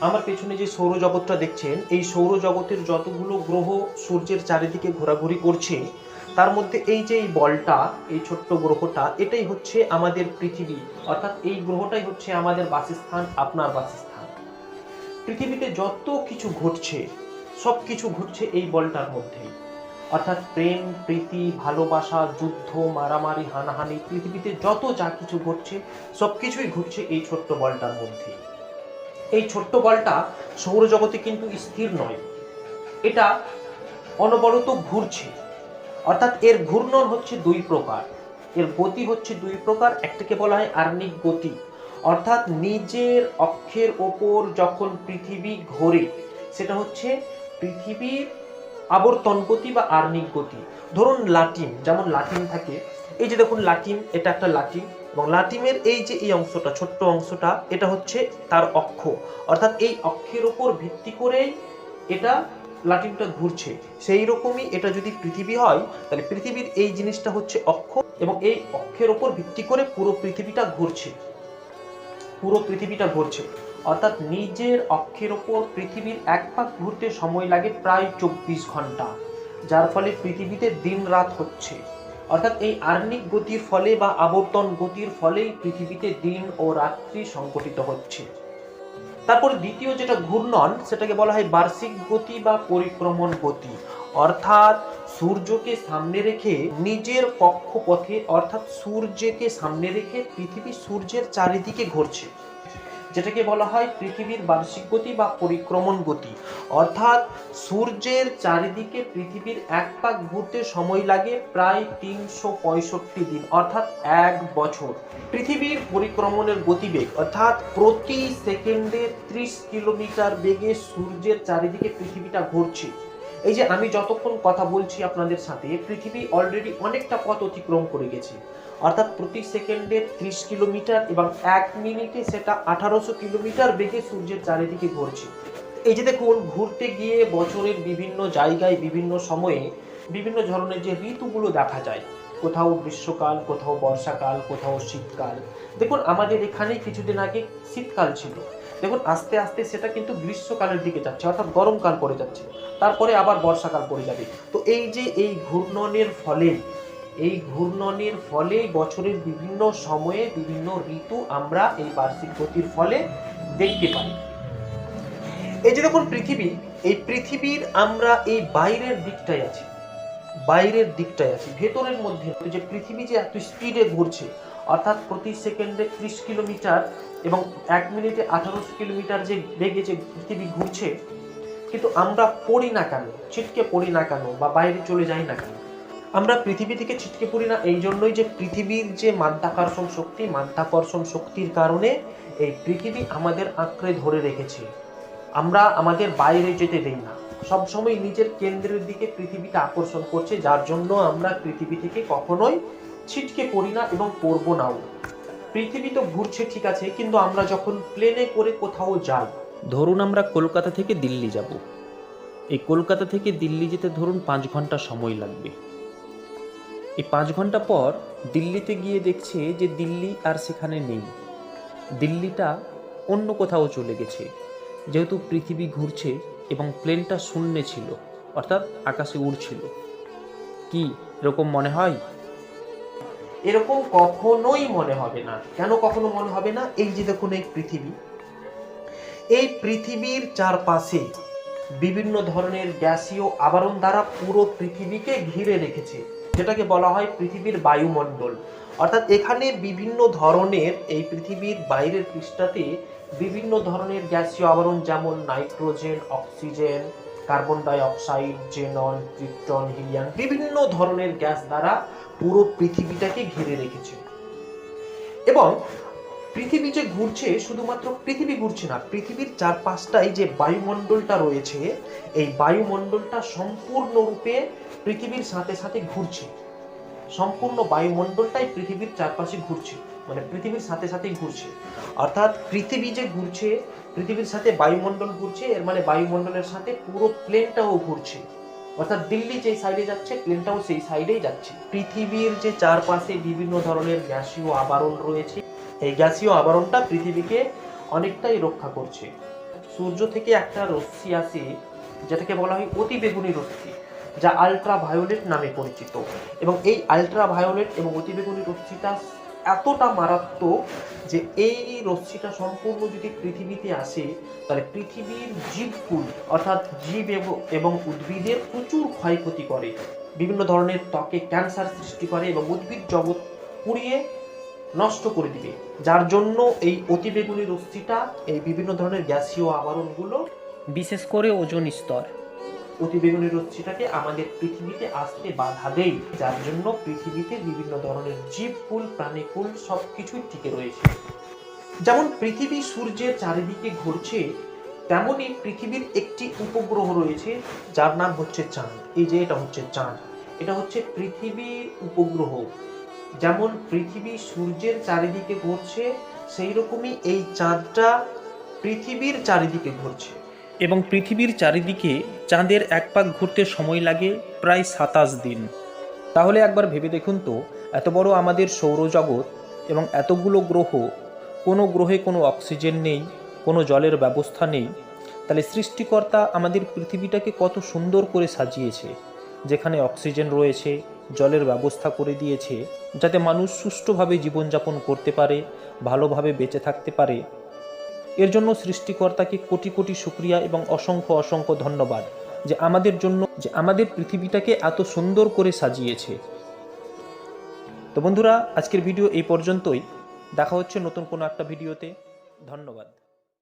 আমার পেছনে যে সৌরজগৎটা দেখছেন, এই সৌরজগতের যতগুলো গ্রহ সূর্যের চারিদিকে ঘোরাঘুরি করছে, তার মধ্যে এই যে এই বলটা, এই ছোট্ট গ্রহটা, এটাই হচ্ছে আমাদের পৃথিবী। অর্থাৎ এই গ্রহটাই হচ্ছে আমাদের বাসস্থান, আপনার বাসস্থান। পৃথিবীতে যত কিছু ঘটছে, সব কিছু ঘটছে এই বলটার মধ্যেই অর্থাৎ প্রেম, প্রীতি, ভালোবাসা, যুদ্ধ, মারামারি, হানাহানি, পৃথিবীতে যত যা কিছু ঘটছে, সব কিছুই ঘটছে এই ছোট্ট বলটার মধ্যেই এই ছোট্ট বলটা সৌরজগতে কিন্তু স্থির নয়। এটা অনবরত ঘুরছে। অর্থাৎ এর ঘূর্ণন হচ্ছে দুই প্রকার। এর গতি হচ্ছে দুই প্রকার, একটাকে বলা হয় আর্নিক গতি। অর্থাৎ নিজের অক্ষের ওপর যখন পৃথিবী ঘোরে, সেটা হচ্ছে পৃথিবীর আবর্তন গতি বা আর্নিক গতি। ধরুন লাটিম যেমন লাটিম থাকে। এই যে দেখুন লাটিম এটা একটা লাটিম এবং লাটিমের এই যে এই অংশটা, ছোট্ট অংশটা, এটা হচ্ছে তার অক্ষ। অর্থাৎ এই অক্ষের উপর ভিত্তি করেই এটা লাটিমটা ঘুরছে। সেই রকমই এটা যদি পৃথিবী হয়, তাহলে পৃথিবীর এই জিনিসটা হচ্ছে অক্ষ এবং এই অক্ষের ওপর ভিত্তি করে পুরো পৃথিবীটা ঘুরছে। পুরো পৃথিবীটা ঘুরছে। অর্থাৎ নিজের অক্ষের ওপর পৃথিবীর এক পাক ঘুরতে সময় লাগে প্রায় চব্বিশ ঘণ্টা। যার ফলে পৃথিবীতে দিন রাত হচ্ছে। অর্থাৎ এই আর্নিক গতির ফলে বা আবর্তন গতির ফলেই পৃথিবীতে দিন ও রাত্রি সংগঠিত হচ্ছে। তারপর দ্বিতীয় যেটা ঘূর্ণন, সেটাকে বলা হয় বার্ষিক গতি বা পরিক্রমণ গতি। অর্থাৎ সূর্যকে সামনে রেখে নিজের কক্ষপথে, অর্থাৎ সূর্যকে সামনে রেখে পৃথিবী সূর্যের চারিদিকে ঘুরছে। যেটাকে বলা হয় পৃথিবীর বার্ষিক গতি বা পরিক্রমণ গতি। অর্থাৎ সূর্যের চারিদিকে পৃথিবীর এক পাক ঘুরতে সময় লাগে প্রায় তিনশো পঁয়ষট্টি দিন, অর্থাৎ এক বছর। পৃথিবীর পরিক্রমণের গতিবেগ, অর্থাৎ প্রতি সেকেন্ডে ত্রিশ কিলোমিটার বেগে সূর্যের চারিদিকে পৃথিবীটা ঘুরছে। এই যে আমি যতক্ষণ কথা বলছি আপনাদের সাথে, পৃথিবী অলরেডি অনেকটা পথ অতিক্রম করে গেছে। অর্থাৎ প্রতি সেকেন্ডে ত্রিশ কিলোমিটার এবং এক মিনিটে সেটা আঠারোশো কিলোমিটার বেগে সূর্যের চারিদিকে ঘুরছে। এই যে দেখুন, ঘুরতে গিয়ে বছরের বিভিন্ন জায়গায়, বিভিন্ন সময়ে বিভিন্ন ধরনের যে ঋতুগুলো দেখা যায়, কোথাও গ্রীষ্মকাল, কোথাও বর্ষাকাল, কোথাও শীতকাল। দেখুন, আমাদের এখানে কিছুদিন আগে শীতকাল ছিল। দেখুন, আস্তে আস্তে সেটা কিন্তু গ্রীষ্মকালের দিকে যাচ্ছে, অর্থাৎ গরমকাল পড়ে যাচ্ছে। তারপরে আবার বর্ষাকাল পড়ে যাবে। তো এই যে এই ঘূর্ণনের ফলে, এই ঘূর্ণনের ফলে বছরের বিভিন্ন সময়ে বিভিন্ন ঋতু আমরা এই বার্ষিক গতির ফলে দেখতে পাই। এই যে দেখুন পৃথিবী, এই পৃথিবীর আমরা এই বাইরের দিকটায় আছি, বাইরের দিকটায় আছি, ভেতরের মধ্যে যে পৃথিবী যে এত স্পিডে ঘুরছে অর্থাৎ প্রতি সেকেন্ডে ত্রিশ কিলোমিটার এবং এক মিনিটে আঠারোশো কিলোমিটার যে বেগে যে পৃথিবী ঘুরছে, কিন্তু আমরা পড়ি না কেন? ছিটকে পড়ি না কেন? বা বাইরে চলে যাই না কেন? আমরা পৃথিবী থেকে ছিটকে পড়ি না, এই জন্যই যে পৃথিবীর যে মাধ্যাকর্ষণ শক্তি, মাধ্যাকর্ষণ শক্তির কারণে এই পৃথিবী আমাদের আঁকড়ে ধরে রেখেছে। আমরা আমাদের বাইরে যেতে দেই না। সবসময় নিজের কেন্দ্রের দিকে পৃথিবীটা আকর্ষণ করছে, যার জন্য আমরা পৃথিবী থেকে কখনোই ছিটকে পড়ি না এবং পড়ব নাও। পৃথিবী তো ঘুরছে, ঠিক আছে, কিন্তু আমরা যখন প্লেনে করে কোথাও যাই, ধরুন আমরা কলকাতা থেকে দিল্লি যাব। এই কলকাতা থেকে দিল্লি যেতে ধরুন পাঁচ ঘণ্টা সময় লাগবে। এই পাঁচ ঘণ্টা পর দিল্লিতে গিয়ে দেখছে যে দিল্লি আর সেখানে নেই। দিল্লিটা অন্য কোথাও চলে গেছে। যেহেতু পৃথিবী ঘুরছে এবং প্লেনটা শূন্যে ছিল, অর্থাৎ আকাশে উড়ছিল। কি এরকম মনে হয়? এরকম কখনোই মনে হবে না। কেন কখনো মনে হবে না? এই যে দেখুন এই পৃথিবী। এই পৃথিবীর চারপাশে বিভিন্ন ধরনের গ্যাসীয় আবরণ দ্বারা পুরো পৃথিবীকে ঘিরে রেখেছে, যেটাকে বলা হয় পৃথিবীর বায়ুমণ্ডল। অর্থাৎ এখানে বিভিন্ন ধরনের এই পৃথিবীর বাইরের পৃষ্ঠাতে বিভিন্ন ধরনের গ্যাসীয় আবরণ যেমন nitrogen, oxygen carbon dioxide, xenon, krypton, helium বিভিন্ন ধরনের গ্যাস দ্বারা পুরো পৃথিবীটাকে ঘিরে রেখেছে। এবং পৃথিবী যে ঘুরছে শুধুমাত্র পৃথিবী ঘুরছে না, পৃথিবীর চারপাশটায় যে বায়ুমণ্ডলটা রয়েছে, এই বায়ুমণ্ডলটা সম্পূর্ণরূপে পৃথিবীর সাথে সাথে ঘুরছে। সম্পূর্ণ বায়ুমণ্ডলটাই পৃথিবীর চারপাশে ঘুরছে। মানে পৃথিবীর সাথে সাথেই ঘুরছে। অর্থাৎ পৃথিবী যে ঘুরছে, পৃথিবীর সাথে বায়ুমণ্ডল ঘুরছে, এর মানে বায়ুমণ্ডলের সাথে পুরো প্লেনটাও ঘুরছে। অর্থাৎ দিল্লি যে সাইডে যাচ্ছে প্লেনটাও সেই সাইডেই যাচ্ছে। পৃথিবীর যে চারপাশে বিভিন্ন ধরনের গ্যাসীয় আবরণ রয়েছে, এই গ্যাসীয় আবরণটা পৃথিবীকে অনেকটাই রক্ষা করছে। সূর্য থেকে একটা রশ্মি আসে, যেটাকে বলা হয় অতি বেগুনি রশ্মি, যা আলট্রা ভায়োলেট নামে পরিচিত। এবং এই আলট্রা ভায়োলেট এবং অতি বেগুনি রশ্মিটা এতটা মারাত্মক যে এই রশ্মিটা সম্পূর্ণ যদি পৃথিবীতে আসে, তাহলে পৃথিবীর জীবকুল, অর্থাৎ জীব এবং- উদ্ভিদের প্রচুর ক্ষয়ক্ষতি করে। বিভিন্ন ধরনের ত্বকে ক্যান্সার সৃষ্টি করে এবং উদ্ভিদ জগৎ পুড়িয়ে নষ্ট করে দিবে। যার জন্য এই অতিবেগুনি রশ্মিটা, এই বিভিন্ন ধরনের গ্যাসীয় আবরণগুলো, বিশেষ করে ওজন স্তর। অতিবেগুনি রশ্মিটাকে আমাদের পৃথিবীতে আসতে বাধা দেয় যার জন্য পৃথিবীতে বিভিন্ন ধরনের জীবকুল প্রাণীকুল সব কিছুই টিকে রয়েছে। যেমন পৃথিবী সূর্যের চারিদিকে ঘুরছে, তেমনই পৃথিবীর একটি উপগ্রহ রয়েছে, যার নাম হচ্ছে চাঁদ। এই যে এটা হচ্ছে চাঁদ, এটা হচ্ছে পৃথিবীর উপগ্রহ। যেমন পৃথিবী সূর্যের চারিদিকে ঘুরছে সেই রকমই এই চাঁদটা পৃথিবীর চারিদিকে ঘুরছে। এবং পৃথিবীর চারিদিকে চাঁদের এক পাক ঘুরতে সময় লাগে প্রায় সাতাশ দিন। তাহলে একবার ভেবে দেখুন তো, এত বড় আমাদের সৌরজগৎ এবং এতগুলো গ্রহ, কোনো গ্রহে কোনো অক্সিজেন নেই, কোনো জলের ব্যবস্থা নেই, তাহলে সৃষ্টিকর্তা আমাদের পৃথিবীটাকে কত সুন্দর করে সাজিয়েছে, যেখানে অক্সিজেন রয়েছে, জলের ব্যবস্থা করে দিয়েছে, যাতে মানুষ সুষ্ঠুভাবে জীবনযাপন করতে পারে, ভালোভাবে বেঁচে থাকতে পারে এর জন্য সৃষ্টিকর্তাকে কোটি কোটি সুক্রিয়া এবং অসংখ্য অসংখ্য ধন্যবাদ যে আমাদের জন্য, যে আমাদের পৃথিবীটাকে এত সুন্দর করে সাজিয়েছে। তো বন্ধুরা, আজকের ভিডিও এই পর্যন্তই। দেখা হচ্ছে নতুন কোনো একটা ভিডিওতে। ধন্যবাদ।